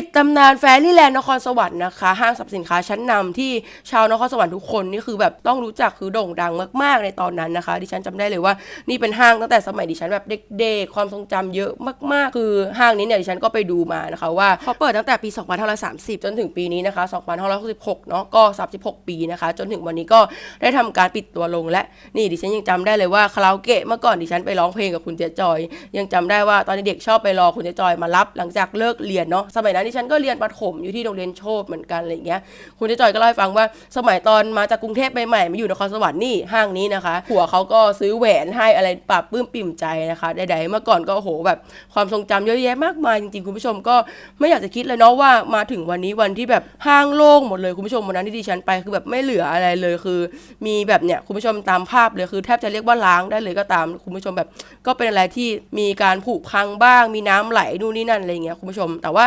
ปิดตำนานแฟรี่แลนด์นครสวรรค์นะคะ ห้างสรรพสินค้าชั้นนำที่ชาวนครสวรรค์ทุกคนนี่คือแบบต้องรู้จักคือโด่งดังมากๆในตอนนั้นนะคะ ดิฉันจำได้เลยว่านี่เป็นห้างตั้งแต่สมัยดิฉันแบบเด็กๆความทรงจำเยอะมากๆ คือห้างนี้เนี่ยดิฉันก็ไปดูมานะคะว่าเขาเปิดตั้งแต่ปี 2530 จนถึงปีนี้นะคะ 2566 เนาะก็ 36 ปีนะคะ จนถึงวันนี้ก็ได้ทำการปิดตัวลงและนี่ดิฉันยังจำได้เลยว่าคาราโอเกะเมื่อก่อนดิฉันไปร้องเพลงกับคุณเจจอย ยังจำได้ว่าตอนเด็กชอบไปรอคุณเจจอยมารับ หลังจากเลิกเรียนเนาะสมัยนั้นดิฉันก็เรียนประถมอยู่ที่โรงเรียนโชคเหมือนกันอะไรอย่างเงี้ย คุณเจ๊จอยก็เล่าให้ฟังว่าสมัยตอนมาจากกรุงเทพใหม่ๆมาอยู่นครสวรรค์นี่ห้างนี้นะคะผัวเขาก็ซื้อแหวนให้อะไรปรับปื้มปิ่มใจนะคะใดๆเมื่อก่อนก็โหแบบความทรงจำเยอะแยะมากมายจริงๆคุณผู้ชมก็ไม่อยากจะคิดเลยเนาะว่ามาถึงวันนี้วันที่แบบห้างโล่งหมดเลยคุณผู้ชมวันนั้นที่ดิฉันไปคือแบบไม่เหลืออะไรเลยคือ มีแบบเนี่ยคุณผู้ชมตามภาพเลยคือแทบจะเรียกว่าล้างได้เลยก็ตามคุณผู้ชมแบบ ก็เป็นอะไรที่มีการผุพังบ้าง มีน้ำไหลนู่นนี่นั่นอะไรเงี้ยคุณผู้ชม แต่ว่า